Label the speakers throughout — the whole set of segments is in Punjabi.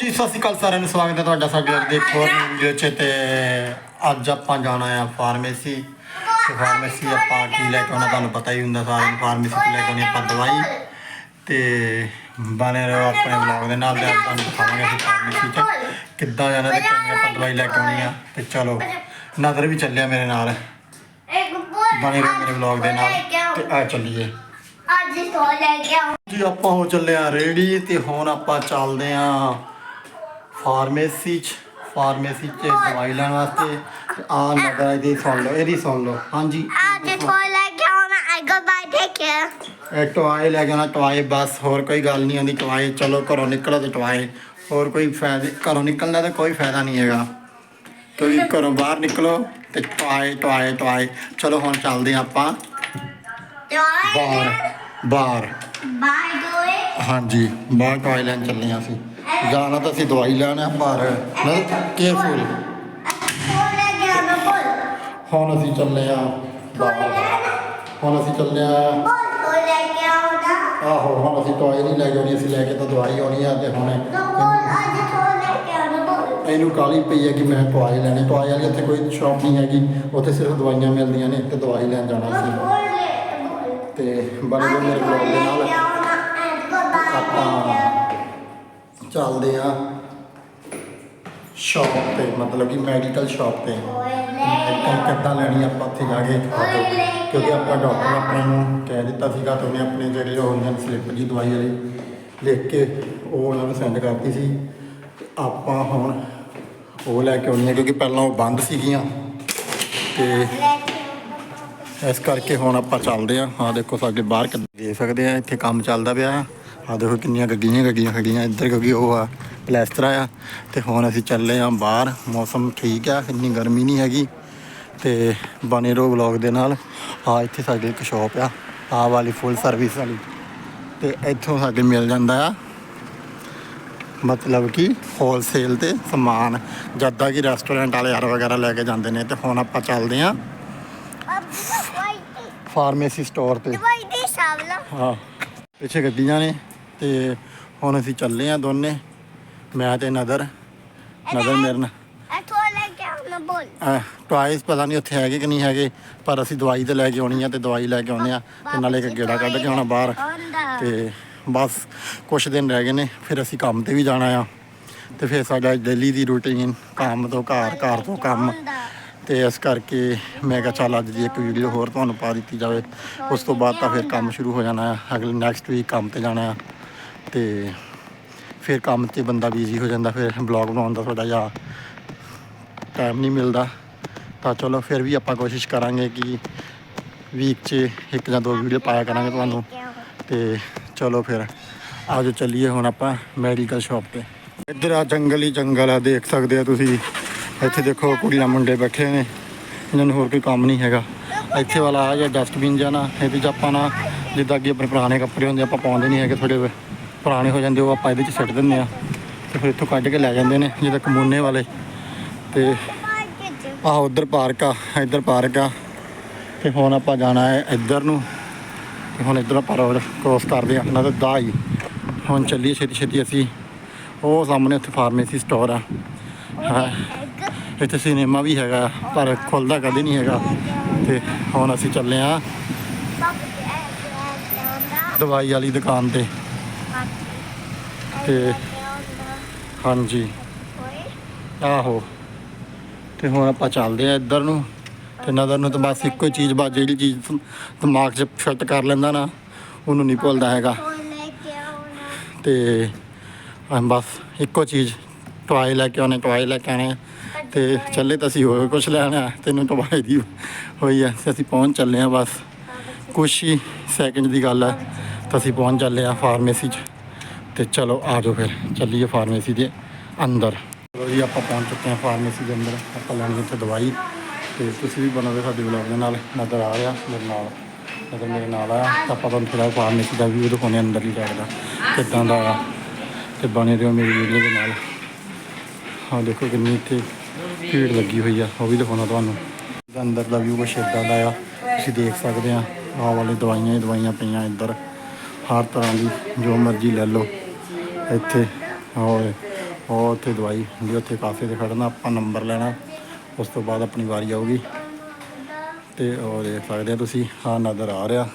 Speaker 1: ਜੀ ਸਤਿ ਸ਼੍ਰੀ ਅਕਾਲ ਸਾਰਿਆਂ ਨੂੰ ਸਵਾਗਤ ਹੈ ਤੁਹਾਡਾ ਸਾਡੇ ਅੱਜ ਦੇ ਹੋਰ ਵੀਡੀਓ 'ਚ ਤੇ ਅੱਜ ਆਪਾਂ ਜਾਣਾ ਆ ਫਾਰਮੇਸੀ। ਤੇ ਫਾਰਮੇਸੀ ਆਪਾਂ ਕੀ ਲੈ ਕੇ ਆਉਣਾ ਤੁਹਾਨੂੰ ਪਤਾ ਹੀ ਹੁੰਦਾ ਸਾਰਿਆਂ ਨੂੰ ਫਾਰਮੇਸੀ ਤੋਂ ਲੈ ਕੇ ਆਉਣੀ ਆਪਾਂ ਦਵਾਈ। ਤੇ ਬਣੇ ਰਹੋ ਆਪਣੇ ਵਲੌਗ ਦੇ ਨਾਲ ਤੇ ਅੱਜ ਤੁਹਾਨੂੰ ਦਿਖਾਵਾਂਗੇ ਅਸੀਂ ਫਾਰਮੇਸੀ 'ਚ ਕਿੱਦਾਂ ਜਾਣਾ ਤੇ ਕਿਵੇਂ ਆਪਾਂ ਦਵਾਈ ਲੈ ਕੇ ਆਉਣੀ ਆ। ਤੇ ਚਲੋ ਨਜ਼ਰ ਵੀ ਚੱਲਿਆ ਮੇਰੇ ਨਾਲ। ਬਣੇ ਰਹੋ ਮੇਰੇ ਵਲੌਗ ਦੇ ਨਾਲ। ਤੇ ਆ ਚੱਲੀਏ।
Speaker 2: ਅੱਜ ਤੋਂ ਲੈ ਕੇ ਆਉਂ
Speaker 1: ਜੀ ਆਪਾਂ ਹੋ ਚੱਲੇ ਆ ਰੇੜੀ ਤੇ ਹੁਣ ਆਪਾਂ ਚੱਲਦੇ ਆ ਫਾਰਮੇਸੀ ਚ ਫਾਰਮੇਸੀ ਚ ਦਵਾਈ ਲੈਣ ਵਾਸਤੇ ਆ ਨਜ਼ਰ ਇਹਦੀ ਸੁਣ ਲਓ ਇਹਦੀ ਸੁਣ ਲਓ। ਹਾਂਜੀ।
Speaker 2: ਅੱਜ ਤੋਂ ਲੈ ਕੇ ਆਉਣਾ ਆਈ ਗੋ ਬਾਈ ਟੇਕ
Speaker 1: ਇਹ ਟਵਾਏ ਲੈ ਕੇ ਆਉਣਾ ਟਵਾਏ ਬਸ ਹੋਰ ਕੋਈ ਗੱਲ ਨਹੀਂ ਆਉਂਦੀ ਟਵਾਏ ਚਲੋ ਘਰੋਂ ਨਿਕਲੋ ਤੇ ਟਵਾਏ। ਹੋਰ ਕੋਈ ਫਾਇਦਾ ਘਰੋਂ ਨਿਕਲਣ ਦਾ ਕੋਈ ਫਾਇਦਾ ਨਹੀਂ ਹੈਗਾ। ਤੁਸੀਂ ਘਰੋਂ ਬਾਹਰ ਨਿਕਲੋ ਤੇ ਟਵਾਏ ਟਵਾਏ ਟਵਾਏ। ਚਲੋ ਹੁਣ ਚੱਲਦੇ ਆ ਆਪਾਂ। ਬਾਹਰ ਬਾਹਰ।
Speaker 2: ਬਾਈ ਦੋਏ
Speaker 1: ਹਾਂਜੀ ਬਾਹਰ ਟਵਾਈ ਲੈਣ ਚੱਲੇ ਹਾਂ ਅਸੀਂ। ਜਾਣਾ ਤਾਂ ਅਸੀਂ ਦਵਾਈ ਲੈਣ ਆ ਪਰ ਕੇਅਰਫੁਲ
Speaker 2: ਕੇ ਬੋਲ
Speaker 1: ਹੁਣ ਅਸੀਂ ਚੱਲੇ ਆ ਬਾਹਰ। ਹੁਣ ਅਸੀਂ ਚੱਲੇ ਆ।
Speaker 2: ਬੋਲ ਤੋਂ ਲੈ ਕੇ ਆਉਣਾ
Speaker 1: ਆਹੋ ਹੁਣ ਅਸੀਂ ਟਵਾਈ ਨਹੀਂ ਲੈ ਕੇ ਆਉਣੀ ਅਸੀਂ ਲੈ ਕੇ ਤਾਂ ਦਵਾਈ ਆਉਣੀ ਆ ਤੇ ਹੁਣ ਇਹਨੂੰ ਕਾਲੀ ਪਈ ਹੈ ਕਿ ਮੈਂ ਟਵਾਈ ਲੈਣੀ ਟਵਾਈ ਵਾਲੀ ਇੱਥੇ ਕੋਈ ਸ਼ਾਪ ਨਹੀਂ ਹੈਗੀ ਉੱਥੇ ਸਿਰਫ ਦਵਾਈਆਂ ਮਿਲਦੀਆਂ ਨੇ ਤੇ ਦਵਾਈ ਲੈਣ ਜਾਣਾ ਸੀ। ਤੇ ਬਣੇ ਮੇਰੇ ਬਲੌਗ ਦੇ ਨਾਲ ਆਪਾਂ ਚੱਲਦੇ ਆ ਸ਼ਾਪ ਤੇ ਮਤਲਬ ਕਿ ਮੈਡੀਕਲ ਸ਼ਾਪ ਤੇ। ਮੈਡੀਕਲ ਕਿੱਦਾਂ ਲੈਣੀ ਆਪਾਂ ਉੱਥੇ ਜਾ ਕੇ ਕਿਉਂਕਿ ਆਪਾਂ ਡਾਕਟਰ ਆਪਣੇ ਨੂੰ ਕਹਿ ਦਿੱਤਾ ਸੀਗਾ ਤੇ ਉਹਨੇ ਆਪਣੇ ਜਿਹੜੇ ਉਹ ਹੁੰਦੇ ਨੇ ਸਲਿੱਪ ਜੀ ਦਵਾਈ ਵਾਲੀ ਲਿਖ ਕੇ ਉਹ ਉਹਨਾਂ ਨੂੰ ਸੈਂਡ ਕਰਤੀ ਸੀ। ਆਪਾਂ ਹੁਣ ਉਹ ਲੈ ਕੇ ਆਉਣੀ ਹੈ ਕਿਉਂਕਿ ਪਹਿਲਾਂ ਉਹ ਬੰਦ ਸੀਗੀਆਂ। ਤੇ ਇਸ ਕਰਕੇ ਹੁਣ ਆਪਾਂ ਚੱਲਦੇ ਆ। ਆ ਦੇਖੋ ਸਾਡੇ ਬਾਹਰ ਕਿੱਦਾਂ ਦੇਖ ਸਕਦੇ ਆ ਇੱਥੇ ਕੰਮ ਚੱਲਦਾ ਪਿਆ ਆ ਦੇਖੋ ਕਿੰਨੀਆਂ ਗੱਡੀਆਂ ਗੱਡੀਆਂ ਖੜੀਆਂ ਇੱਧਰ ਕਿਉਂਕਿ ਉਹ ਆ ਪਲੈਸਟਰ ਆ ਤੇ ਹੁਣ ਅਸੀਂ ਚੱਲੇ ਆ ਬਾਹਰ। ਮੌਸਮ ਠੀਕ ਆ ਇੰਨੀ ਗਰਮੀ ਨਹੀਂ ਹੈਗੀ। ਤੇ ਬਨੇ ਰਹੋ ਵਲੌਗ ਦੇ ਨਾਲ ਆ ਇੱਥੇ ਸਾਡੇ ਇੱਕ ਸ਼ਾਪ ਆ ਆ ਵਾਲੀ ਫੁੱਲ ਸਰਵਿਸ ਵਾਲੀ। ਤੇ ਇੱਥੋਂ ਸਾਡੇ ਮਿਲ ਜਾਂਦਾ ਆ। ਮਤਲਬ ਕਿ ਹੋਲਸੇਲ ਤੇ ਸਮਾਨ ਜਦਾਂ ਕਿ ਰੈਸਟੋਰੈਂਟ ਵਾਲੇ ਯਾਰ ਵਗੈਰਾ ਲੈ ਕੇ ਜਾਂਦੇ ਨੇ ਤੇ ਹੁਣ ਆਪਾਂ ਚੱਲਦੇ ਆ ਫਾਰਮੇਸੀ ਸਟੋਰ ਤੇ।
Speaker 2: ਦਵਾਈ ਦੇ ਸਾਵਲਾ
Speaker 1: ਹਾਂ ਪਿੱਛੇ ਗੱਡੀਆਂ ਨੇ। ਤੇ ਹੁਣ ਅਸੀਂ ਚੱਲੇ ਆ ਦੋਨੇ ਮੈਂ ਤੇ ਨਦਰ। ਨਦਰ ਮੇਰੇ ਨਾਲ। ਟਵਾਈਸ ਪਤਾ ਨਹੀਂ ਉੱਥੇ ਹੈਗੇ ਕਿ ਨਹੀਂ ਹੈਗੇ ਪਰ ਅਸੀਂ ਦਵਾਈ ਤੇ ਲੈ ਕੇ ਆਉਣੀ ਆ ਤੇ ਦਵਾਈ ਲੈ ਕੇ ਆਉਨੇ ਆ ਤੇ ਨਾਲੇ ਇੱਕ ਗੇੜਾ ਕੱਢ ਕੇ ਆਉਣਾ ਬਾਹਰ। ਤੇ ਬਸ ਕੁਛ ਦਿਨ ਰਹਿ ਗਏ ਨੇ ਫਿਰ ਅਸੀਂ ਕੰਮ ਤੇ ਵੀ ਜਾਣਾ ਆ। ਤੇ ਫਿਰ ਸਾਡਾ ਡੇਲੀ ਦੀ ਰੂਟੀਨ ਕੰਮ ਤੋਂ ਘਰ ਘਰ ਤੋਂ ਕੰਮ। ਤੇ ਇਸ ਕਰਕੇ ਮੈਂ ਕਿਹਾ ਚੱਲ ਅੱਜ ਦੀ ਇੱਕ ਵੀਡੀਓ ਹੋਰ ਤੁਹਾਨੂੰ ਪਾ ਦਿੱਤੀ ਜਾਵੇ। ਉਸ ਤੋਂ ਬਾਅਦ ਤਾਂ ਫਿਰ ਕੰਮ ਸ਼ੁਰੂ ਹੋ ਜਾਣਾ ਆ। ਅਗਲੇ ਨੈਕਸਟ ਵੀਕ ਕੰਮ ਤੇ ਜਾਣਾ ਆ। ਤੇ ਫਿਰ ਕੰਮ 'ਤੇ ਬੰਦਾ ਬਿਜ਼ੀ ਹੋ ਜਾਂਦਾ, ਫਿਰ ਬਲੌਗ ਬਣਾਉਣ ਦਾ ਥੋੜਾ ਜਿਹਾ ਟਾਈਮ ਨਹੀਂ ਮਿਲਦਾ। ਤਾਂ ਚਲੋ ਫਿਰ ਵੀ ਆਪਾਂ ਕੋਸ਼ਿਸ਼ ਕਰਾਂਗੇ ਕਿ ਵੀਕ 'ਚ ਇੱਕ ਜਾਂ ਦੋ ਵੀਡੀਓ ਪਾਇਆ ਕਰਾਂਗੇ ਤੁਹਾਨੂੰ। ਤੇ ਚਲੋ ਫਿਰ ਆਜੋ ਚੱਲੀਏ ਹੁਣ ਆਪਾਂ ਮੈਡੀਕਲ ਸ਼ਾਪ ਤੇ। ਇੱਧਰ ਆ ਜੰਗਲ ਹੀ ਜੰਗਲ ਆ, ਦੇਖ ਸਕਦੇ ਆ ਤੁਸੀਂ। ਇੱਥੇ ਦੇਖੋ ਕੁੜੀਆਂ ਮੁੰਡੇ ਬੈਠੇ ਨੇ, ਇਹਨਾਂ ਨੂੰ ਹੋਰ ਕੋਈ ਕੰਮ ਨਹੀਂ ਹੈਗਾ। ਇੱਥੇ ਵਾਲਾ ਆ ਜਿਹੜਾ ਡਸਟਬਿਨ ਜਾਂ ਨਾ, ਇਹਦੇ 'ਚ ਆਪਾਂ ਨਾ ਜਿੱਦਾਂ ਕਿ ਆਪਣੇ ਪੁਰਾਣੇ ਕੱਪੜੇ ਹੁੰਦੇ ਆਪਾਂ ਪਾਉਂਦੇ ਨਹੀਂ ਹੈਗੇ ਥੋੜੇ ਪੁਰਾਣੇ ਹੋ ਜਾਂਦੇ, ਉਹ ਆਪਾਂ ਇਹਦੇ 'ਚ ਸੁੱਟ ਦਿੰਦੇ ਆ ਤੇ ਫਿਰ ਇੱਥੋਂ ਕੱਢ ਕੇ ਲੈ ਜਾਂਦੇ ਨੇ, ਜਿੱਦਾਂ ਕਮੂਨੇ ਵਾਲੇ। ਤੇ ਆਹ ਉਧਰ ਪਾਰਕ ਆ, ਇੱਧਰ ਪਾਰਕ ਆ। ਤੇ ਹੁਣ ਆਪਾਂ ਜਾਣਾ ਹੈ ਇੱਧਰ ਨੂੰ। ਤੇ ਹੁਣ ਇੱਧਰ ਆਪਾਂ ਰੋਡ ਕ੍ਰੋਸ ਕਰਦੇ ਆ ਨਾ ਤਾਂ ਦਾ ਹੀ ਹੁਣ ਚੱਲੀਏ ਛੇਤੀ ਛੇਤੀ ਅਸੀਂ। ਉਹ ਸਾਹਮਣੇ ਉੱਥੇ ਫਾਰਮੇਸੀ ਸਟੋਰ ਆ। ਹਾਂ। ਇੱਥੇ ਸਿਨੇਮਾ ਵੀ ਹੈਗਾ, ਪਰ ਖੁੱਲਦਾ ਕਦੇ ਨਹੀਂ ਹੈਗਾ। ਤੇ ਹੁਣ ਅਸੀਂ ਚੱਲੇ ਆ ਦਵਾਈ ਵਾਲੀ ਦੁਕਾਨ ਤੇ। ਤੇ ਹਾਂਜੀ। ਆਹੋ। ਤੇ ਹੁਣ ਆਪਾਂ ਚੱਲਦੇ ਆ ਇੱਧਰ ਨੂੰ। ਤੇ ਨਦਰ ਨੂੰ ਤਾਂ ਬਸ ਇੱਕੋ ਹੀ ਚੀਜ਼ ਬਸ ਜਿਹੜੀ ਚੀਜ਼ ਦਿਮਾਗ 'ਚ ਫਿੱਟ ਕਰ ਲੈਂਦਾ ਨਾ, ਉਹਨੂੰ ਨਹੀਂ ਭੁੱਲਦਾ ਹੈਗਾ। ਤੇ ਬਸ ਇੱਕੋ ਚੀਜ਼ ਟਵਾਈ ਲੈ ਕੇ ਆਉਣੇ ਟਵਾਈ ਲੈ ਕੇ ਆਉਣੇ। ਤੇ ਚੱਲੇ ਤਾਂ ਅਸੀਂ ਹੋਰ ਕੁਝ ਲੈਣਾ ਤੈਨੂੰ ਟਵਾਈ ਦੀ ਹੋਈ ਆ, ਤੇ ਅਸੀਂ ਪਹੁੰਚ ਚੱਲੇ ਆ ਬਸ। ਕੁਛ ਹੀ ਸੈਕਿੰਡ ਦੀ ਗੱਲ ਹੈ ਤਾਂ ਅਸੀਂ ਪਹੁੰਚ ਚੱਲੇ ਆ ਫਾਰਮੇਸੀ 'ਚ। ਤੇ ਚਲੋ ਆ ਜਾਓ ਫਿਰ, ਚੱਲੀਏ ਫਾਰਮੇਸੀ ਦੇ ਅੰਦਰ। ਚਲੋ ਜੀ, ਆਪਾਂ ਪਹੁੰਚ ਚੁੱਕੇ ਹਾਂ ਫਾਰਮੇਸੀ ਦੇ ਅੰਦਰ। ਆਪਾਂ ਲੈਣੀ ਇੱਥੇ ਦਵਾਈ। ਤੇ ਤੁਸੀਂ ਵੀ ਬਣੋਗੇ ਸਾਡੇ ਵਲੌਗ ਦੇ ਨਾਲ। ਨਜ਼ਰ ਆ ਰਿਹਾ ਮੇਰੇ ਨਾਲ। ਨਜ਼ਰ ਮੇਰੇ ਨਾਲ ਆ ਤਾਂ ਆਪਾਂ ਤੁਹਾਨੂੰ ਥੋੜਾ ਫਾਰਮੇਸੀ ਦਾ ਵੀ ਦਿਖਾਉਂਦੇ ਅੰਦਰ ਹੀ ਜਾਏਗਾ ਕਿੱਦਾਂ ਦਾ ਆ ਤੇ ਬਣੇ ਰਹੋ ਮੇਰੀ ਵੀਡੀਓ ਦੇ ਨਾਲ। ਹਾਂ ਦੇਖੋ ਕਿੰਨੀ ਇੱਥੇ ਭੀੜ ਲੱਗੀ ਹੋਈ ਆ। ਉਹ ਵੀ ਦਿਖਾਉਣਾ ਤੁਹਾਨੂੰ। ਅੰਦਰ ਦਾ ਵਿਊ ਕੁਛ ਇੱਦਾਂ ਦਾ ਆ। ਤੁਸੀਂ ਦੇਖ ਸਕਦੇ ਆ। ਆਹ ਵਾਲੇ ਦਵਾਈਆਂ ਹੀ ਦਵਾਈਆਂ ਪਈਆਂ ਇੱਧਰ। ਹਰ ਤਰ੍ਹਾਂ ਦੀ ਜੋ ਮਰਜ਼ੀ ਲੈ ਲਓ। ਇੱਥੇ ਔਰ ਉਹ ਉੱਥੇ ਦਵਾਈ ਹੁੰਦੀ ਉੱਥੇ ਕਾਫੇ ਤੇ ਖੜਨਾ ਆਪਾਂ ਨੰਬਰ ਲੈਣਾ, ਉਸ ਤੋਂ ਬਾਅਦ ਆਪਣੀ ਵਾਰੀ ਆਊਗੀ। ਤੇ ਉਹ ਦੇਖ ਸਕਦੇ ਆ ਤੁਸੀਂ ਹਾਂ ਨਜ਼ਰ ਆ ਰਿਹਾ।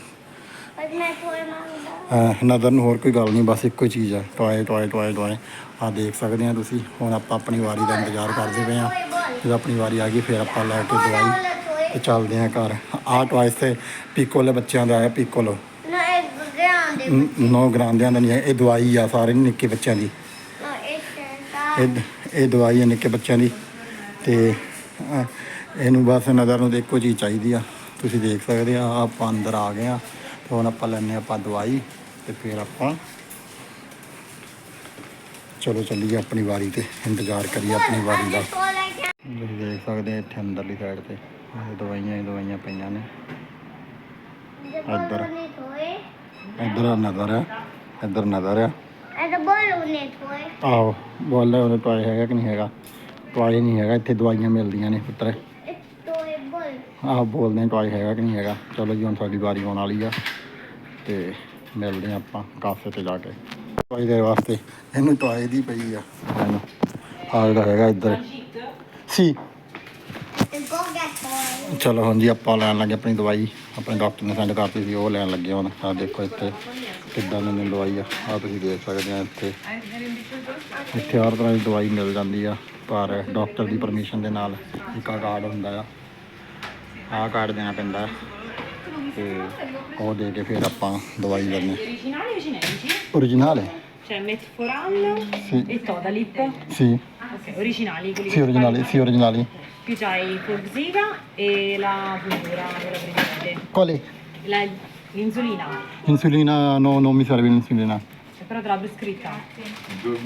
Speaker 2: ਪਰ
Speaker 1: ਨਜ਼ਰ ਨੂੰ ਹੋਰ ਕੋਈ ਗੱਲ ਨਹੀਂ, ਬਸ ਇੱਕੋ ਹੀ ਚੀਜ਼ ਆ, ਟੋਏ ਟੋਏ ਟੋਏ ਟੋਏ। ਆ ਦੇਖ ਸਕਦੇ ਆ ਤੁਸੀਂ, ਹੁਣ ਆਪਾਂ ਆਪਣੀ ਵਾਰੀ ਦਾ ਇੰਤਜ਼ਾਰ ਕਰਦੇ ਪਏ ਆ। ਜਦੋਂ ਆਪਣੀ ਵਾਰੀ ਆ ਗਈ, ਫਿਰ ਆਪਾਂ ਲੈ ਕੇ ਦਵਾਈ ਤੇ ਚੱਲਦੇ ਆ ਘਰ। ਆਹ ਟੋਇਸ ਤੇ ਪੀਕੋਲੇ ਬੱਚਿਆਂ ਦਾ ਆਇਆ ਪੀਕੋਲੋ।
Speaker 2: ਨਾ ਗ੍ਰਾਮ ਦੇ
Speaker 1: ਨੌ ਗ੍ਰਾਂਦਿਆਂ ਦਾ ਨਹੀਂ ਹੈ ਇਹ ਦਵਾਈ ਆ ਸਾਰੇ ਨਿੱਕੇ ਬੱਚਿਆਂ ਦੀ।
Speaker 2: ਨਾ
Speaker 1: ਇਹ ਇਹ ਦਵਾਈ ਹੈ ਨਿੱਕੇ ਬੱਚਿਆਂ ਦੀ ਤੇ ਅਹ, ਇਹਨੂੰ ਬਸ ਨਜ਼ਰ ਨੂੰ ਦੇਖੋ ਚੀਜ਼ ਚਾਹੀਦੀ ਆ। ਤੁਸੀਂ ਦੇਖ ਸਕਦੇ ਆ ਆਪਾਂ ਅੰਦਰ ਆ ਗਏ ਆ ਤੇ ਹੁਣ ਆਪਾਂ ਲੈਣੇ ਆਪਾਂ ਦਵਾਈ ਤੇ ਫਿਰ ਆਪਾਂ ਚਲੋ ਚੱਲੀਏ ਆਪਣੀ ਵਾਰੀ ਤੇ ਇੰਤਜ਼ਾਰ ਕਰੀਏ ਆਪਣੀ ਵਾਰੀ ਦਾ। ਤੁਸੀਂ ਦੇਖ ਸਕਦੇ ਆ ਇੱਥੇ ਅੰਦਰਲੀ ਸਾਈਡ ਤੇ ਇਹ ਦਵਾਈਆਂ ਹੀ ਦਵਾਈਆਂ ਪਈਆਂ ਨੇ। ਇੱਧਰ। ਇੱਧਰ ਨਜ਼ਰ ਆ ਇੱਧਰ ਨਜ਼ਰ ਆ।
Speaker 2: ਇਹ ਤਾਂ ਬੋਲੂ ਨੇ ਥੋਏ
Speaker 1: ਆਹੋ ਬੋਲ ਉਹਨੇ ਟੋਏ ਹੈਗਾ ਕਿ ਨਹੀਂ ਹੈਗਾ? ਟੋਏ ਨਹੀਂ ਹੈਗਾ ਇੱਥੇ ਦਵਾਈਆਂ ਮਿਲਦੀਆਂ ਨੇ ਪੁੱਤਰ।
Speaker 2: ਇੱਕ ਤੋਏ ਬੋਲ।
Speaker 1: ਆਹ ਬੋਲਦੇ ਟੋਏ ਹੈਗਾ ਕਿ ਨਹੀਂ ਹੈਗਾ। ਚਲੋ ਜੀ ਹੁਣ ਸਾਡੀ ਵਾਰੀ ਆਉਣ ਵਾਲੀ ਆ। ਤੇ ਮਿਲਦੇ ਆਪਾਂ ਕਾਫੇ ਤੇ ਜਾ ਕੇ। ਟੋਏ ਦੇ ਵਾਸਤੇ। ਇਹਨੂੰ ਟੋਏ ਦੀ ਪਈ ਆ। ਆਹ ਜਿਹੜਾ ਹੈਗਾ ਇੱਧਰ। ਸੀ। ਚਲੋ ਹੁਣ ਜੀ ਆਪਾਂ ਲੈਣ ਲੱਗੇ ਆਪਣੀ ਦਵਾਈ। ਆਪਣੇ ਡਾਕਟਰ ਨੇ ਸੈਂਡ ਕਰਤੀ ਸੀ ਉਹ ਲੈਣ ਲੱਗੇ ਹੁਣ। ਆਹ ਦੇਖੋ ਇੱਥੇ ਕਿੱਦਾਂ ਦੀ ਦਵਾਈ ਆ। ਆਹ ਤੁਸੀਂ ਦੇਖ ਸਕਦੇ ਆ ਇੱਥੇ। ਇੱਥੇ ਹਰ ਤਰ੍ਹਾਂ ਦੀ ਦਵਾਈ ਮਿਲ ਜਾਂਦੀ ਆ ਪਰ ਡਾਕਟਰ ਦੀ ਪਰਮਿਸ਼ਨ ਦੇ ਨਾਲ ਇੱਕ ਕਾਰਡ ਹੁੰਦਾ ਆ। ਆਹ ਕਾਰਡ ਦੇਣਾ ਪੈਂਦਾ ਤੇ ਉਹ ਦੇ ਕੇ ਫਿਰ ਆਪਾਂ ਦਵਾਈ ਲੈਣੀ? ਓਰੀਜਨਲ ਹੈ
Speaker 3: C'è Metforal
Speaker 1: Sì.
Speaker 3: e Todalip.
Speaker 1: C
Speaker 3: Ok, originali. Sì,
Speaker 1: originali, sì, originali.
Speaker 3: Qui c'hai il Forziva e la puntura, quella precedente.
Speaker 1: Quale?
Speaker 3: La, l'insulina.
Speaker 1: L'insulina, no, non mi serve l'insulina.
Speaker 3: Cioè, però te l'ha prescritta.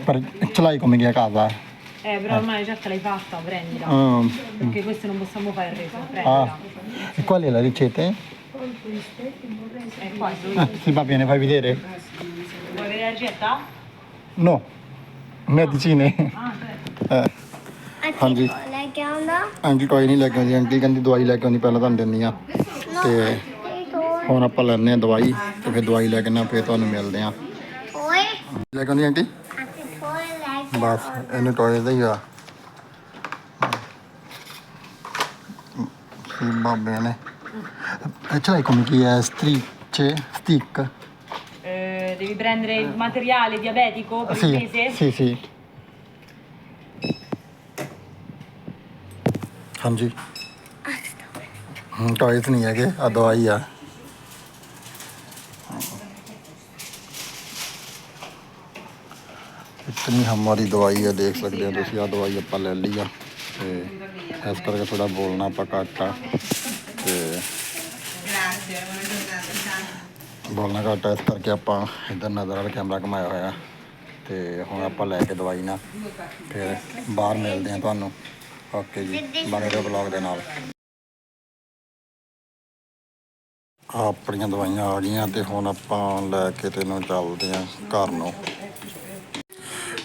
Speaker 1: Per, ce l'hai come che a casa?
Speaker 3: Eh, però eh. ormai eh. già te l'hai fatta, prendila.
Speaker 1: Mm.
Speaker 3: Perché questo non possiamo fare il reso,
Speaker 1: ah.
Speaker 3: prendila. Ah.
Speaker 1: E qual è la ricetta?
Speaker 3: Eh, qua.
Speaker 1: Ah, sì, va bene, fai vedere.
Speaker 3: Vuoi vedere la ricetta?
Speaker 1: No, medicine.
Speaker 3: Ah, certo.
Speaker 1: Eh, ਹਾਂਜੀ।
Speaker 2: ਲੈ ਕੇ ਆਉਂਦਾ।
Speaker 1: ਆਂਟੀ ਟੋਏ ਨਹੀਂ ਲੈ ਕੇ ਆਉਂਦੀ। ਆਂਟੀ ਕਹਿੰਦੀ ਦਵਾਈ ਲੈ ਕੇ ਆਉਂਦੀ ਪਹਿਲਾਂ ਤੁਹਾਨੂੰ ਦਿੰਦੀ ਆ ਤੇ
Speaker 2: ਤੇ ਤੋਏ
Speaker 1: ਹੁਣ ਆਪਾਂ ਲੈਣੇ ਆ ਦਵਾਈ ਤੇ ਫਿਰ ਦਵਾਈ ਲੈ ਕੇ ਨਾ ਫਿਰ ਤੁਹਾਨੂੰ ਮਿਲਦੇ ਆ
Speaker 2: ਓਏ
Speaker 1: ਲੈ ਕੇ ਆਉਂਦੀ ਆਂਟੀ
Speaker 2: ਅਸੀਂ ਤੋਏ ਲੈ ਕੇ
Speaker 1: ਬਸ ਇਹਨੂੰ ਟੋਏ ਦਾ ਹੀ ਆ। sì va bene e ce l'hai come chi è strisce stick
Speaker 3: Eh, devi prendere il materiale diabetico per il
Speaker 1: sì
Speaker 3: mese?
Speaker 1: sì sì ਹਾਂਜੀ। ਹੂੰ ਟਾਇਲਟ ਨਹੀਂ ਹੈਗੇ ਆ ਦਵਾਈ ਆ। ਇਤਨੀ ਹਮਾਰੀ ਦਵਾਈ ਹੈ ਦੇਖ ਸਕਦੇ ਹੋ ਤੁਸੀਂ ਆ ਦਵਾਈ ਆਪਾਂ ਲੈ ਲਈ ਆ। ਤੇ ਇਸ ਕਰਕੇ ਥੋੜਾ ਬੋਲਣਾ ਆਪਾਂ ਘੱਟ ਆ। ਤੇ ਬੋਲਣਾ ਘੱਟ ਆ, ਇਸ ਕਰਕੇ ਆਪਾਂ ਇਧਰ ਨਜ਼ਰ ਵਾਲਾ ਕੈਮਰਾ ਕਮਾਇਆ ਹੋਇਆ। ਤੇ ਹੁਣ ਆਪਾਂ ਲੈ ਕੇ ਦਵਾਈ ਨਾ ਫਿਰ ਬਾਹਰ ਮਿਲਦੇ ਆ ਤੁਹਾਨੂੰ। ਓਕੇ ਜੀ, ਬਣੇ ਰਹੋ ਬਲੌਗ ਦੇ ਨਾਲ। ਆਪਣੀਆਂ ਦਵਾਈਆਂ ਆ ਗਈਆਂ ਤੇ ਹੁਣ ਆਪਾਂ ਲੈ ਕੇ ਤੈਨੂੰ ਚੱਲਦੇ ਆ ਘਰ ਨੂੰ।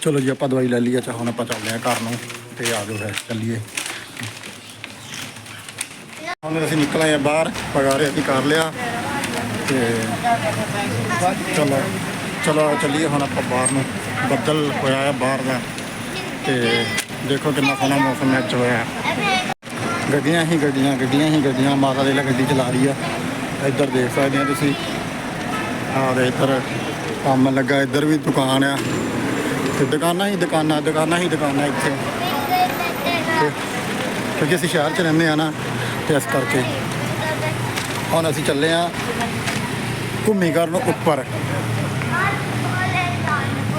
Speaker 1: ਚਲੋ ਜੀ, ਆਪਾਂ ਦਵਾਈ ਲੈ ਲਈ ਆ ਚਾ ਹੁਣ ਆਪਾਂ ਚੱਲਦੇ ਆ ਘਰ ਨੂੰ ਤੇ ਆ ਜਾਓ ਫਿਰ, ਚੱਲੀਏ। ਹੁਣ ਅਸੀਂ ਨਿਕਲ ਆਏ ਆ ਬਾਹਰ, ਪਗਾਰੇ ਅਸੀਂ ਕਰ ਲਿਆ ਤੇ ਚਲੋ ਚਲੋ ਚੱਲੀਏ ਹੁਣ ਆਪਾਂ ਬਾਹਰ ਨੂੰ। ਬੱਦਲ ਹੋਇਆ ਆ ਬਾਹਰ ਦਾ ਤੇ ਦੇਖੋ ਕਿੰਨਾ ਸੋਹਣਾ ਮੌਸਮ ਮੈਚ ਹੋਇਆ। ਗੱਡੀਆਂ ਹੀ ਗੱਡੀਆਂ ਗੱਡੀਆਂ ਹੀ ਗੱਡੀਆਂ, ਮਾਤਾ ਦੇ ਲਈ ਗੱਡੀ ਚਲਾ ਰਹੀ ਆ। ਇੱਧਰ ਦੇਖ ਸਕਦੇ ਆ ਤੁਸੀਂ। ਆਹ ਦੇ ਇੱਧਰ ਕੰਮ ਲੱਗਾ, ਇੱਧਰ ਵੀ ਦੁਕਾਨ ਆ। ਤੇ ਦੁਕਾਨਾਂ ਹੀ ਦੁਕਾਨਾਂ ਦੁਕਾਨਾਂ ਹੀ ਦੁਕਾਨਾਂ ਇੱਥੇ। ਕਿਉਂਕਿ ਅਸੀਂ ਸ਼ਹਿਰ 'ਚ ਰਹਿੰਦੇ ਆ ਨਾ, ਤੇ ਇਸ ਕਰਕੇ ਹੁਣ ਅਸੀਂ ਚੱਲੇ ਆ ਘੁੰਮੀ ਕਰਨ ਉੱਪਰ।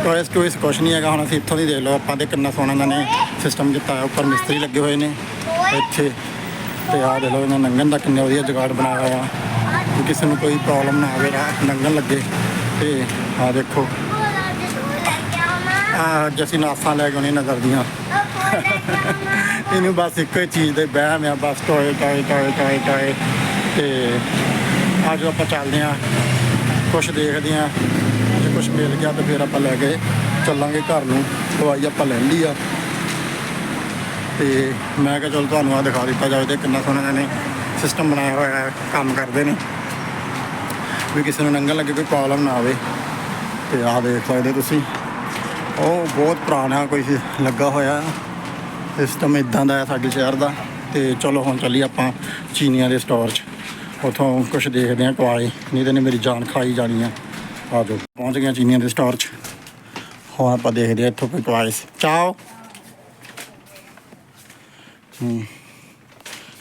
Speaker 1: ਟੋਇਸ ਟੋਇਸ ਕੁਛ ਨਹੀਂ ਹੈਗਾ, ਹੁਣ ਅਸੀਂ ਇੱਥੋਂ ਦੀ ਦੇਖ ਲਓ, ਆਪਾਂ ਦੇ ਕਿੰਨਾ ਸੋਹਣਾ ਇਹਨਾਂ ਨੇ ਸਿਸਟਮ ਕੀਤਾ ਹੈ। ਉੱਪਰ ਮਿਸਤਰੀ ਲੱਗੇ ਹੋਏ ਨੇ ਇੱਥੇ। ਤੇ ਆਹ ਦੇਖ ਲਓ, ਇਹਨਾਂ ਨੰਗਨ ਦਾ ਕਿੰਨਾ ਵਧੀਆ ਜੁਗਾੜ ਬਣਾਇਆ ਹੋਇਆ। ਕਿ ਕਿਸੇ ਨੂੰ ਕੋਈ ਪ੍ਰੋਬਲਮ ਨਾ ਆਵੇ ਰਾਹ ਨੰਗਨ ਲੱਗੇ, ਤੇ ਆਹ ਦੇਖੋ। ਆ ਅੱਜ ਅਸੀਂ ਨਾਸਾਂ ਲੈ ਕੇ ਆਉਣੀ ਨਜ਼ਰ ਦੀਆਂ। ਇਹਨੂੰ ਬਸ ਇੱਕੋ ਹੀ ਚੀਜ਼ ਦੇ ਬਹਿਮ ਆ, ਬਸ ਟੋਏ ਟੋਏ ਟੋਏ ਟੋਏ ਟੋਏ। ਤੇ ਅੱਜ ਆਪਾਂ ਚੱਲਦੇ ਆ ਕੁਛ ਦੇਖਦੇ ਆ ਜੇ ਕੁਛ ਮਿਲ ਗਿਆ ਤਾਂ ਫਿਰ ਆਪਾਂ ਲੈ ਕੇ ਚੱਲਾਂਗੇ ਘਰ ਨੂੰ। ਦਵਾਈ ਆਪਾਂ ਲੈ ਲਈ ਆ। ਤੇ ਮੈਂ ਕਿਹਾ ਚਲ ਤੁਹਾਨੂੰ ਆ ਦਿਖਾ ਦਿੱਤਾ ਜਾਵੇ ਤੇ ਕਿੰਨਾ ਸੋਹਣਾ ਇਹਨਾਂ ਨੇ ਸਿਸਟਮ ਬਣਾਇਆ ਹੋਇਆ ਹੈ, ਕੰਮ ਕਰਦੇ ਨੇ। ਵੀ ਕਿਸੇ ਨੂੰ ਨੰਗਣ ਲੱਗੇ ਕੋਈ ਪ੍ਰੋਬਲਮ ਨਾ ਆਵੇ। ਤੇ ਆਹ ਦੇਖ ਸਕਦੇ ਤੁਸੀਂ। ਉਹ ਬਹੁਤ ਪੁਰਾਣਾ ਕੋਈ ਲੱਗਾ ਹੋਇਆ। ਸਿਸਟਮ ਇਦਾਂ ਦਾ ਹੈ ਸਾਡੇ ਸ਼ਹਿਰ ਦਾ। ਤੇ ਚਲੋ ਹੁਣ ਚੱਲੀ ਆਪਾਂ ਚੀਨੀਆਂ ਦੇ ਸਟੋਰ 'ਚ। ਉਥੋਂ ਕੁਝ ਦੇਖਦੇ ਆ ਟਵਾਏ ਨਹੀਂ ਤੇ ਨੇ ਮੇਰੀ ਜਾਨ ਖਾਈ ਜਾਣੀ ਆ। ਆ ਜਾਓ ਪਹੁੰਚ ਗਿਆ ਚੀਨੀਆਂ ਦੇ ਸਟੋਰ 'ਚ। ਹੁਣ ਆਪਾਂ ਦੇਖਦੇ ਆ ਇੱਥੋਂ ਕੋਈ ਟਵਾਇਸ ਚਾਓ। ਹੂੰ।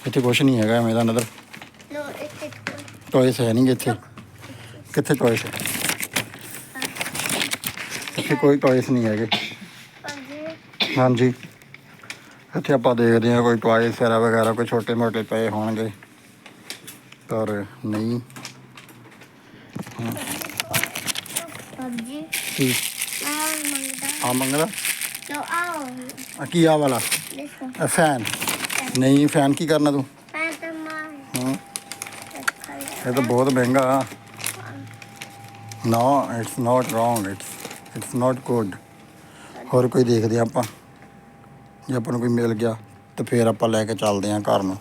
Speaker 1: ਇੱਥੇ ਕੁਝ ਨਹੀਂ ਹੈਗਾ ਐਵੇਂ ਦਾ
Speaker 2: toy.
Speaker 1: ਟੋਇਸ ਹੈ ਨਹੀਂ ਇੱਥੇ। ਕਿੱਥੇ ਟੋਇਸ ਹੈ? ਇੱਥੇ ਕੋਈ ਟੋਇਸ ਨਹੀਂ ਹੈਗੇ. ਹਾਂਜੀ। ਇੱਥੇ ਆਪਾਂ ਦੇਖਦੇ ਹਾਂ ਕੋਈ ਟੋਇਸ ਵਗੈਰਾ ਵਗੈਰਾ ਕੋਈ ਛੋਟੇ ਮੋਟੇ ਪਏ ਹੋਣਗੇ। ਪਰ ਨਹੀਂ। ਕੀ
Speaker 2: Now, Mangda.
Speaker 1: ਆ ਮੰਗਦਾ
Speaker 2: No, ow.
Speaker 1: ਆ ਕੀ ਆ ਵਾਲਾ
Speaker 2: This one.
Speaker 1: ਫੈਨ ਨਹੀਂ ਫੈਨ ਕੀ ਕਰਨਾ ਤੂੰ
Speaker 2: Phantom Man.
Speaker 1: ਹਾਂ ਇਹ ਤਾਂ ਬਹੁਤ ਮਹਿੰਗਾ ਆ no it's not wrong it's it's not good ਹੋਰ ਕੋਈ ਦੇਖਦੇ ਹਾਂ ਆਪਾਂ ਜੇ ਆਪਾਂ ਨੂੰ ਕੋਈ ਮਿਲ ਗਿਆ ਤਾਂ ਫੇਰ ਆਪਾਂ ਲੈ ਕੇ ਚੱਲਦੇ ਹਾਂ ਘਰ ਨੂੰ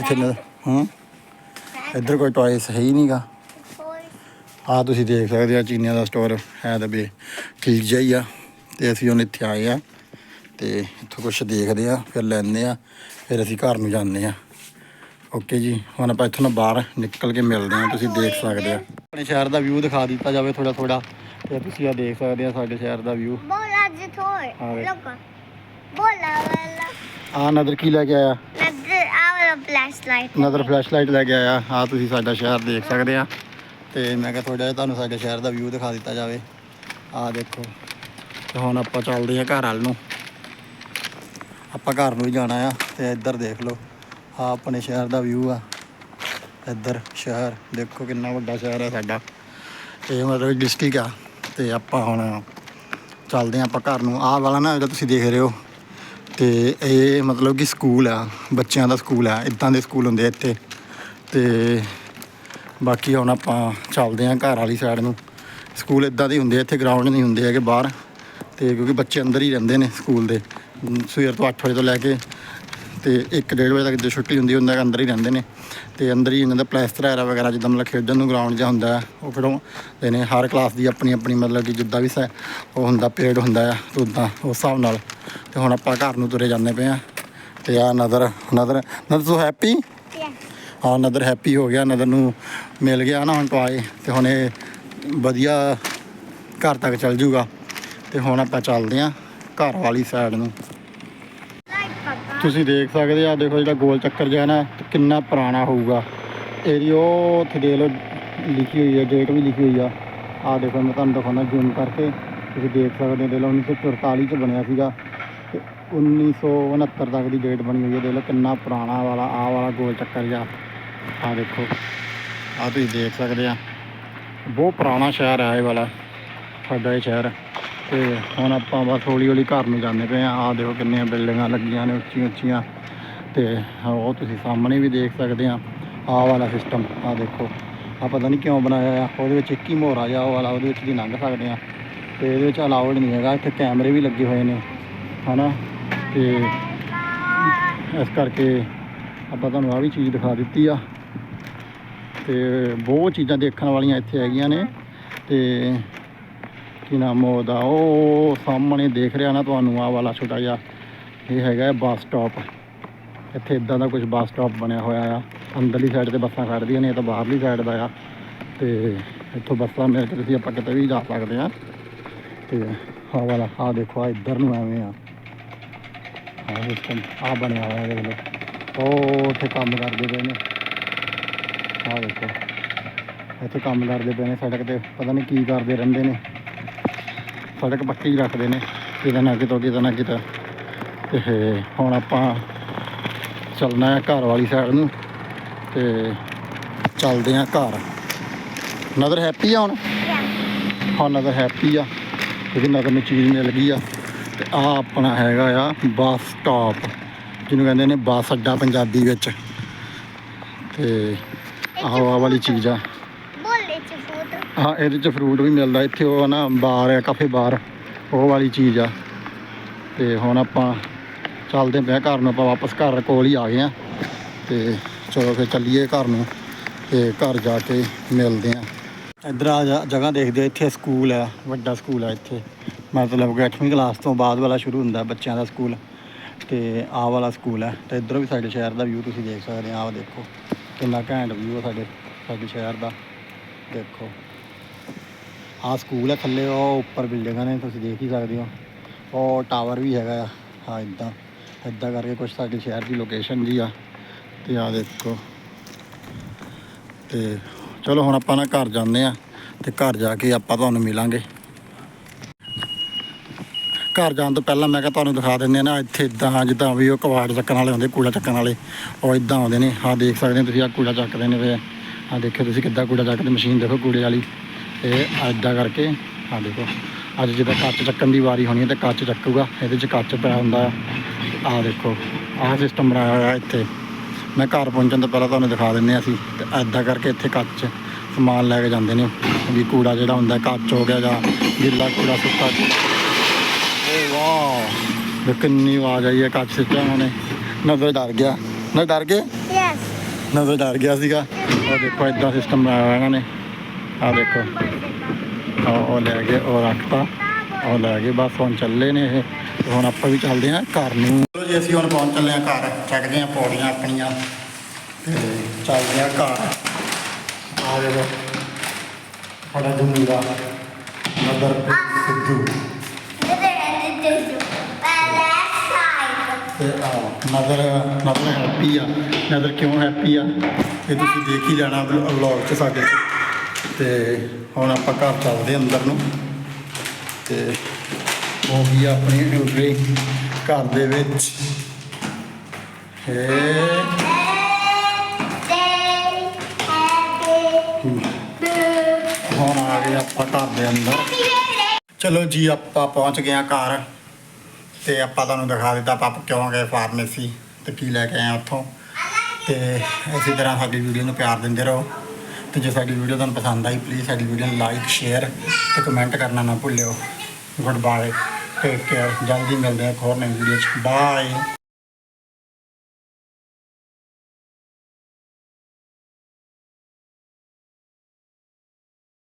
Speaker 1: ਇੱਥੇ ਨ- ਹੂੰ ਇੱਧਰ ਕੋਈ ਟੌਇਸ ਹੈ ਹੀ ਨਹੀਂਗਾ
Speaker 2: Toy.
Speaker 1: ਆ ਤੁਸੀਂ ਦੇਖ ਸਕਦੇ ਆ ਚੀਨੀਆਂ ਦਾ ਸਟੋਰ ਹੈ ਤਾਂ ਵੀ ਠੀਕ ਹੀ ਆ ਤੇ ਅਸੀਂ ਹੁਣ ਇੱਥੇ ਆਏ ਆ ਤੇ ਇੱਥੋਂ ਕੁਝ ਦੇਖਦੇ ਆ ਫਿਰ ਲੈਂਦੇ ਆ ਫਿਰ ਅਸੀਂ ਘਰ ਨੂੰ ਜਾਂਦੇ ਆ। ਓਕੇ ਜੀ ਹੁਣ ਆਪਾਂ ਇੱਥੋਂ ਬਾਹਰ ਨਿਕਲ ਕੇ ਮਿਲਦੇ ਆ ਤੁਸੀਂ ਦੇਖ ਸਕਦੇ ਆ। ਆਪਣੇ ਸ਼ਹਿਰ ਦਾ ਵਿਊ ਦਿਖਾ ਦਿੱਤਾ ਜਾਵੇ ਥੋੜਾ ਥੋੜਾ ਤੇ ਤੁਸੀਂ ਆ ਦੇਖ ਸਕਦੇ ਆ ਸਾਡੇ ਸ਼ਹਿਰ ਦਾ ਵਿਊ
Speaker 2: bola.
Speaker 1: ਆ ਨਦਰ ਕੀ ਲੈ ਕੇ ਆਇਆ?
Speaker 2: That's our flashlight.
Speaker 1: ਨਦਰ ਫਲੈਸ਼ਲਾਈਟ ਲੈ ਕੇ ਆਇਆ ਆ ਤੁਸੀਂ ਸਾਡਾ ਸ਼ਹਿਰ ਦੇਖ ਸਕਦੇ ਆ। ਤੇ ਮੈਂ ਕਿਹਾ ਥੋੜਾ ਜਿਹਾ ਤੁਹਾਨੂੰ ਸਾਡੇ ਸ਼ਹਿਰ ਦਾ ਵਿਊ ਦਿਖਾ ਦਿੱਤਾ ਜਾਵੇ। ਆਹ ਦੇਖੋ, ਤੇ ਹੁਣ ਆਪਾਂ ਚੱਲਦੇ ਆ ਘਰ ਵੱਲ ਨੂੰ। ਆਪਾਂ ਘਰ ਨੂੰ ਹੀ ਜਾਣਾ ਆ, ਤੇ ਇੱਧਰ ਦੇਖ ਲਓ ਆ ਆਪਣੇ ਸ਼ਹਿਰ ਦਾ ਵਿਊ ਆ। ਇੱਧਰ ਸ਼ਹਿਰ, ਦੇਖੋ ਕਿੰਨਾ ਵੱਡਾ ਸ਼ਹਿਰ ਹੈ ਸਾਡਾ। ਇਹ ਮਤਲਬ ਡਿਸਟ੍ਰਿਕਟ ਆ, ਤੇ ਆਪਾਂ ਹੁਣ ਚੱਲਦੇ ਆ ਆਪਾਂ ਘਰ ਨੂੰ। ਆਹ ਵਾਲਾ ਨਾ ਜਿਹੜਾ ਤੁਸੀਂ ਦੇਖ ਰਹੇ ਹੋ, ਤੇ ਇਹ ਮਤਲਬ ਕਿ ਸਕੂਲ ਆ, ਬੱਚਿਆਂ ਦਾ ਸਕੂਲ ਆ, ਇਦਾਂ ਦੇ ਸਕੂਲ ਹੁੰਦੇ ਇੱਥੇ। ਤੇ ਬਾਕੀ ਹੁਣ ਆਪਾਂ ਚੱਲਦੇ ਆ ਘਰ ਵਾਲੀ ਸਾਈਡ ਨੂੰ। ਸਕੂਲ ਇਦਾਂ ਦੇ ਹੁੰਦੇ ਆ ਇੱਥੇ ਗਰਾਊਂਡ ਨਹੀਂ ਹੁੰਦੇ ਹੈਗੇ ਬਾਹਰ। ਤੇ ਕਿਉਂਕਿ ਬੱਚੇ ਅੰਦਰ ਹੀ ਰਹਿੰਦੇ ਨੇ ਸਕੂਲ ਦੇ। ਸਵੇਰ ਤੋਂ 8 ਵਜੇ ਤੋਂ ਲੈ ਕੇ ਤੇ 1:30 ਵਜੇ ਤੱਕ ਜੇ ਛੁੱਟੀ ਹੁੰਦੀ ਹੈ, ਉਹਨਾਂ ਤੱਕ ਅੰਦਰ ਹੀ ਰਹਿੰਦੇ ਨੇ। ਤੇ ਅੰਦਰ ਹੀ ਇਹਨਾਂ ਦਾ ਪਲੈਸਟਰ ਐਰਾ ਵਗੈਰਾ ਜਿੱਦਾਂ ਮਤਲਬ ਖੇਡਣ ਨੂੰ ਗਰਾਊਂਡ ਜਿਹਾ ਹੁੰਦਾ ਹੈ, ਉਹ ਫਿਰ ਉਹ ਦੇ ਨੇ ਹਰ ਕਲਾਸ ਦੀ ਆਪਣੀ ਆਪਣੀ ਮਤਲਬ ਕਿ ਜਿੱਦਾਂ ਵੀ ਸੈ ਉਹ ਹੁੰਦਾ ਪੀਰੀਅਡ ਹੁੰਦਾ ਆ ਤੇ ਉਦਾਂ ਉਸ ਹਿਸਾਬ ਨਾਲ। ਤੇ ਹੁਣ ਆਪਾਂ ਘਰ ਨੂੰ ਤੁਰੇ ਜਾਂਦੇ ਪਏ ਆ। ਤੇ ਆ ਨਦਰ ਨਦਰ ਨਦਰ ਸੋ ਹੈਪੀ
Speaker 2: Yeah.
Speaker 1: ਹਾਂ ਨਦਰ ਹੈਪੀ ਹੋ ਗਿਆ ਨਦਰ ਨੂੰ ਮਿਲ ਗਿਆ ਨਾ ਹੁਣ ਟਵਾਏ ਤੇ ਹੁਣ ਇਹ ਵਧੀਆ ਘਰ ਤੱਕ ਚੱਲ ਜੂਗਾ। ਤੇ ਹੁਣ ਆਪਾਂ ਚੱਲਦੇ ਆ ਘਰ ਵਾਲੀ ਸਾਈਡ ਨੂੰ। ਤੁਸੀਂ ਦੇਖ ਸਕਦੇ ਆ, ਦੇਖੋ ਜਿਹੜਾ ਗੋਲ ਚੱਕਰ ਜਿਹਾ ਨਾ ਕਿੰਨਾ ਪੁਰਾਣਾ ਹੋਊਗਾ। ਇਹਦੀ ਉਹ ਉੱਥੇ ਦੇਖ ਲਓ, ਲਿਖੀ ਹੋਈ ਹੈ ਡੇਟ ਵੀ ਲਿਖੀ ਹੋਈ ਆ। ਆ ਦੇਖੋ, ਮੈਂ ਤੁਹਾਨੂੰ ਦਿਖਾਉਣਾ ਜ਼ੂਮ ਕਰਕੇ। ਤੁਸੀਂ ਦੇਖ ਸਕਦੇ ਹੋ, ਦੇਖ ਲਓ 1944 ਚ ਬਣਿਆ ਸੀਗਾ। 1969 ਤੱਕ ਦੀ ਡੇਟ ਬਣੀ ਹੋਈ ਹੈ, ਦੇਖ ਲਓ ਕਿੰਨਾ ਪੁਰਾਣਾ ਵਾਲਾ ਆ ਵਾਲਾ ਗੋਲ ਚੱਕਰ ਜਿਹਾ। ਆ ਦੇਖੋ ਆ ਤੁਸੀਂ ਦੇਖ ਸਕਦੇ ਆ। ਬਹੁਤ ਪੁਰਾਣਾ ਸ਼ਹਿਰ ਹੈ ਇਹ ਵਾਲਾ, ਸਾਡਾ ਇਹ ਸ਼ਹਿਰ। ਤੇ ਹੁਣ ਆਪਾਂ ਬਸ ਹੌਲੀ ਹੌਲੀ ਘਰ ਨੂੰ ਜਾਂਦੇ ਪਏ ਆ। ਆਹ ਦੇਖੋ ਕਿੰਨੀਆਂ ਬਿਲਡਿੰਗਾਂ ਲੱਗੀਆਂ ਨੇ ਉੱਚੀਆਂ ਉੱਚੀਆਂ ਤੇ ਉਹ ਤੁਸੀਂ ਸਾਹਮਣੇ ਵੀ ਦੇਖ ਸਕਦੇ ਆ, ਆਹ ਵਾਲਾ ਸਿਸਟਮ ਆਹ ਦੇਖੋ। ਆ ਪਤਾ ਨਹੀਂ ਕਿਉਂ ਬਣਾਇਆ ਆ, ਉਹਦੇ ਵਿੱਚ ਇੱਕ ਹੀ ਮੋਹਰਾ ਜਾ ਉਹ ਵਾਲਾ, ਉਹਦੇ ਵਿੱਚ ਦੀ ਲੰਘ ਸਕਦੇ ਆ। ਤੇ ਇਹਦੇ ਵਿੱਚ ਅਲਾਉਡ ਨਹੀਂ ਹੈਗਾ, ਇੱਥੇ ਕੈਮਰੇ ਵੀ ਲੱਗੇ ਹੋਏ ਨੇ। ਹਨਾ? ਤੇ ਇਸ ਕਰਕੇ ਆਪਾਂ ਤੁਹਾਨੂੰ ਆ ਵੀ ਚੀਜ਼ ਦਿਖਾ ਦਿੱਤੀ ਆ। ਤੇ ਬਹੁਤ ਚੀਜ਼ਾਂ ਦੇਖਣ ਵਾਲੀਆਂ ਇੱਥੇ ਹੈਗੀਆਂ ਨੇ। ਤੇ ਕੀ ਨਾਮ ਉਹਦਾ, ਉਹ ਸਾਹਮਣੇ ਦੇਖ ਰਿਹਾ ਨਾ ਤੁਹਾਨੂੰ, ਆਹ ਵਾਲਾ ਛੋਟਾ ਜਿਹਾ। ਇਹ ਹੈਗਾ ਬੱਸ ਸਟਾਪ। ਇੱਥੇ ਇਦਾਂ ਦਾ ਕੁਝ ਬੱਸ ਸਟਾਪ ਬਣਿਆ ਹੋਇਆ ਆ। ਅੰਦਰਲੀ ਸਾਈਡ ਤੇ ਬੱਸਾਂ ਖੜ੍ਹਦੀਆਂ ਨੇ, ਇਹ ਤਾਂ ਬਾਹਰਲੀ ਸਾਈਡ ਦਾ ਆ। ਤੇ ਇੱਥੋਂ ਬੱਸਾਂ ਮਿਲ ਕੇ ਤੁਸੀਂ ਆਪਾਂ ਕਿਤੇ ਵੀ ਜਾ ਸਕਦੇ ਆ। ਤੇ ਆਹ ਵਾਲਾ, ਆਹ ਦੇਖੋ ਆ ਇੱਧਰ ਨੂੰ ਐਵੇਂ ਆ। ਆਹ ਸਿਸਟਮ ਆ ਬਣਿਆ ਹੋਇਆ ਦੇਖ ਲਓ ਉਹ ਉੱਥੇ ਕੰਮ ਕਰਦੇ ਪਏ ਨੇ। ਆਹ ਦੇਖੋ। ਇੱਥੇ ਕੰਮ ਕਰਦੇ ਪਏ ਨੇ ਸੜਕ ਤੇ ਪਤਾ ਨਹੀਂ ਕੀ ਕਰਦੇ ਰਹਿੰਦੇ ਨੇ। ਸੜਕ ਪੱਕੀ ਰੱਖਦੇ ਨੇ ਕਿਤੇ ਨਾ ਕਿਤੋਂ ਕਿਤੇ ਨਾ ਕਿਤੇ। ਤੇ ਹੁਣ ਆਪਾਂ ਚੱਲਣਾ ਹੈ ਘਰ ਵਾਲੀ ਸਾਈਡ ਨੂੰ ਤੇ ਚੱਲਦੇ ਆ ਘਰ। ਨਦਰ ਹੈਪੀ ਆ ਹੁਣ. ਹਾਂ ਨਦਰ ਹੈਪੀ ਆ। ਕਿਉਂਕਿ ਨਦਰ ਨੂੰ ਚੀਜ਼ ਮਿਲ ਗਈ ਆ। ਤੇ ਆ ਆਪਣਾ ਹੈਗਾ ਆ ਬੱਸ ਸਟਾਪ ਜਿਹਨੂੰ ਕਹਿੰਦੇ ਨੇ ਬੱਸ ਅੱਡਾ ਪੰਜਾਬੀ ਵਿੱਚ। ਤੇ ਆਹ ਆਹ ਵਾਲੀ ਚੀਜ਼ ਆ।
Speaker 2: it's a food.
Speaker 1: ਹਾਂ ਇਹਦੇ ਚ ਫਰੂਟ ਵੀ ਮਿਲਦਾ। ਇੱਥੇ ਉਹ ਨਾ ਬਾਰ ਹੈ ਕਾਫੇ ਬਾਰ। ਉਹ ਵਾਲੀ ਚੀਜ਼ ਆ। ਤੇ ਹੁਣ ਆਪਾਂ ਚੱਲਦੇ ਪਏ ਆ ਘਰ ਨੂੰ ਆਪਾਂ ਵਾਪਸ ਘਰ ਕੋਲ ਹੀ ਆ ਗਏ ਆ। ਤੇ ਚਲੋ ਫਿਰ ਚੱਲੀਏ ਘਰ ਨੂੰ ਤੇ ਘਰ ਜਾ ਕੇ ਮਿਲਦੇ ਆ। ਇੱਧਰ ਆ ਜਾ- ਜਗ੍ਹਾ ਦੇਖਦੇ ਆ ਇੱਥੇ ਸਕੂਲ ਆ ਵੱਡਾ ਸਕੂਲ ਆ ਇੱਥੇ। ਮਤਲਬ ਕਿ 8ਵੀਂ ਕਲਾਸ ਤੋਂ ਬਾਅਦ ਵਾਲਾ ਸ਼ੁਰੂ ਹੁੰਦਾ ਬੱਚਿਆਂ ਦਾ ਸਕੂਲ ਤੇ ਆਹ ਵਾਲਾ ਸਕੂਲ ਹੈ ਤੇ ਇਧਰੋਂ ਵੀ ਸਾਡੇ ਸ਼ਹਿਰ ਦਾ ਵਿਊ ਤੁਸੀਂ ਦੇਖ ਸਕਦੇ ਆ ਆਹ ਦੇਖੋ ਕਿੰਨਾ ਘੈਂਟ ਵਿਊ ਹੈ ਸਾਡੇ ਸਾਡੇ ਸ਼ਹਿਰ ਦਾ, ਦੇਖੋ। ਆਹ ਸਕੂਲ ਹੈ ਥੱਲੇ, ਉਹ ਉੱਪਰ ਬਿਲਡਿੰਗਾਂ ਨੇ, ਤੁਸੀਂ ਦੇਖ ਹੀ ਸਕਦੇ ਹੋ। ਉਹ ਟਾਵਰ ਵੀ ਹੈਗਾ ਆ ਹਾਂ ਇਦਾਂ ਇਦਾਂ ਕਰਕੇ ਕੁਝ ਸਾਡੇ ਸ਼ਹਿਰ ਦੀ ਲੋਕੇਸ਼ਨ ਜੀ ਆ। ਤੇ ਆ ਦੇਖੋ, ਤੇ ਚਲੋ ਹੁਣ ਆਪਾਂ ਨਾ ਘਰ ਜਾਂਦੇ ਆ ਤੇ ਘਰ ਜਾ ਕੇ ਆਪਾਂ ਤੁਹਾਨੂੰ ਮਿਲਾਂਗੇ। ਘਰ ਜਾਣ ਤੋਂ ਪਹਿਲਾਂ ਮੈਂ ਕਿਹਾ ਤੁਹਾਨੂੰ ਦਿਖਾ ਦਿੰਦੇ ਆ ਨਾ, ਇੱਥੇ ਇਦਾਂ ਜਿੱਦਾਂ ਵੀ ਉਹ ਕਵਾੜ ਚੱਕਣ ਵਾਲੇ ਹੁੰਦੇ, ਕੂੜਾ ਚੱਕਣ ਵਾਲੇ, ਉਹ ਇਦਾਂ ਆਉਂਦੇ ਨੇ। ਆਹ ਦੇਖ ਸਕਦੇ ਤੁਸੀਂ, ਆਹ ਕੂੜਾ ਚੱਕਦੇ ਨੇ ਵੇ। ਆਹ ਦੇਖੋ ਤੁਸੀਂ ਕਿੱਦਾਂ ਕੂੜਾ ਚੱਕਦੇ, ਮਸ਼ੀਨ ਦੇਖੋ ਕੂੜੇ ਵਾਲੀ। ਤੇ ਇਦਾਂ ਕਰਕੇ, ਆਹ ਦੇਖੋ। ਅੱਜ ਜਿੱਦਾਂ ਕੱਚ ਚੱਕਣ ਦੀ ਵਾਰੀ ਹੋਣੀ ਹੈ ਤੇ ਕੱਚ ਚੱਕੂਗਾ, ਇਹਦੇ 'ਚ ਕੱਚ ਪਿਆ ਹੁੰਦਾ। ਆਹ ਦੇਖੋ, ਆਹ ਸਿਸਟਮ ਬਣਾਇਆ ਹੋਇਆ ਇੱਥੇ। ਮੈਂ ਘਰ ਪਹੁੰਚਣ ਤੋਂ ਪਹਿਲਾਂ ਤੁਹਾਨੂੰ ਦਿਖਾ ਦਿੰਦੇ ਹਾਂ ਅਸੀਂ। ਤੇ ਐਦਾਂ ਕਰਕੇ ਇੱਥੇ ਕੱਚ ਸਮਾਨ ਲੈ ਕੇ ਜਾਂਦੇ ਨੇ। ਵੀ ਕੂੜਾ ਜਿਹੜਾ ਹੁੰਦਾ, ਕੱਚ ਹੋ ਗਿਆ ਜਾਂ ਗਿੱਲਾ ਕੂੜਾ, ਸੁੱਕਾ ਕਿੰਨੀ ਆਵਾਜ਼ ਆਈ ਹੈ ਕੱਚ ਸਿੱਟਿਆ ਉਹਨਾਂ ਨੇ। ਨਜ਼ਰ ਡਰ ਗਿਆ। ਨਜ਼ਰ ਡਰ ਗਏ?
Speaker 2: Yes.
Speaker 1: ਨਜ਼ਰ ਡਰ ਗਿਆ ਸੀਗਾ। ਉਹ ਦੇਖੋ ਇਦਾਂ ਸਿਸਟਮ ਬਣਾਇਆ ਹੋਇਆ ਇਹਨਾਂ ਨੇ। ਆਹ ਦੇਖੋ। ਆਹ ਉਹ ਲੈ ਗਏ ਉਹ ਰੱਖਤਾ। ਉਹ ਲੈ ਗਏ ਬਸ ਹੁਣ ਚੱਲੇ ਨੇ ਇਹ। ਤੇ ਹੁਣ ਆਪਾਂ ਵੀ ਚੱਲਦੇ ਹਾਂ ਘਰ ਨੂੰ। ਚਲੋ ਜੀ ਅਸੀਂ ਹੁਣ ਪਹੁੰਚ ਚੱਲੇ ਹਾਂ ਘਰ। ਚੱਕਦੇ ਹਾਂ ਪੌੜੀਆਂ ਆਪਣੀਆਂ। ਤੇ ਚੱਲਦੇ ਹਾਂ ਘਰ। ਆ ਦੇਖੋ। ਸਾਡਾ ਜਮੂਰਾ। ਨਦਰ ਸਿੱਧੂ। ਤੇ ਆ ਨਜ਼ਰ ਨਜ਼ਰ ਹੈਪੀ ਆ। ਨਜ਼ਰ ਕਿਉਂ ਹੈਪੀ ਆ? ਇਹ ਤੁਸੀਂ ਦੇਖ ਹੀ ਲੈਣਾ ਵਲੌਗ 'ਚ ਸਾਡੇ 'ਚ ਤੇ ਹੁਣ ਆਪਾਂ ਘਰ ਚੱਲਦੇ ਅੰਦਰ ਨੂੰ। ਤੇ ਉਹ ਵੀ ਆਪਣੀ ਐਂਟਰੀ ਘਰ ਦੇ ਵਿੱਚ। ਹੈ। ਹੁਣ ਆ ਗਏ ਆਪਾਂ ਘਰ ਦੇ ਅੰਦਰ। ਚਲੋ ਜੀ, ਆਪਾਂ ਪਹੁੰਚ ਗਏ ਹਾਂ ਘਰ। ਤੇ ਆਪਾਂ ਤੁਹਾਨੂੰ ਦਿਖਾ ਦਿੱਤਾ ਆਪਾਂ ਕਿਉਂ ਗਏ ਫਾਰਮੇਸੀ ਤੇ ਕੀ ਲੈ ਕੇ ਆਏ ਉੱਥੋਂ। ਤੇ ਇਸੇ ਤਰ੍ਹਾਂ ਸਾਡੀ ਵੀਡੀਓ ਨੂੰ ਪਿਆਰ ਦਿੰਦੇ ਰਹੋ। ਤੇ ਜੇ ਸਾਡੀ ਵੀਡੀਓ ਤੁਹਾਨੂੰ ਪਸੰਦ ਆਈ ਪਲੀਜ਼ ਸਾਡੀ ਵੀਡੀਓ ਨੂੰ ਲਾਈਕ ਸ਼ੇਅਰ ਤੇ ਕਮੈਂਟ ਕਰਨਾ ਨਾ ਭੁੱਲਿਓ। ਗੁੱਡ ਬਾਏ ਟੇਕ ਕੇਅਰ ਜਲਦੀ ਮਿਲਦੇ ਹਾਂ ਇੱਕ ਹੋਰ ਨਵੀਂ ਵੀਡੀਓ 'ਚ। ਬਾਏ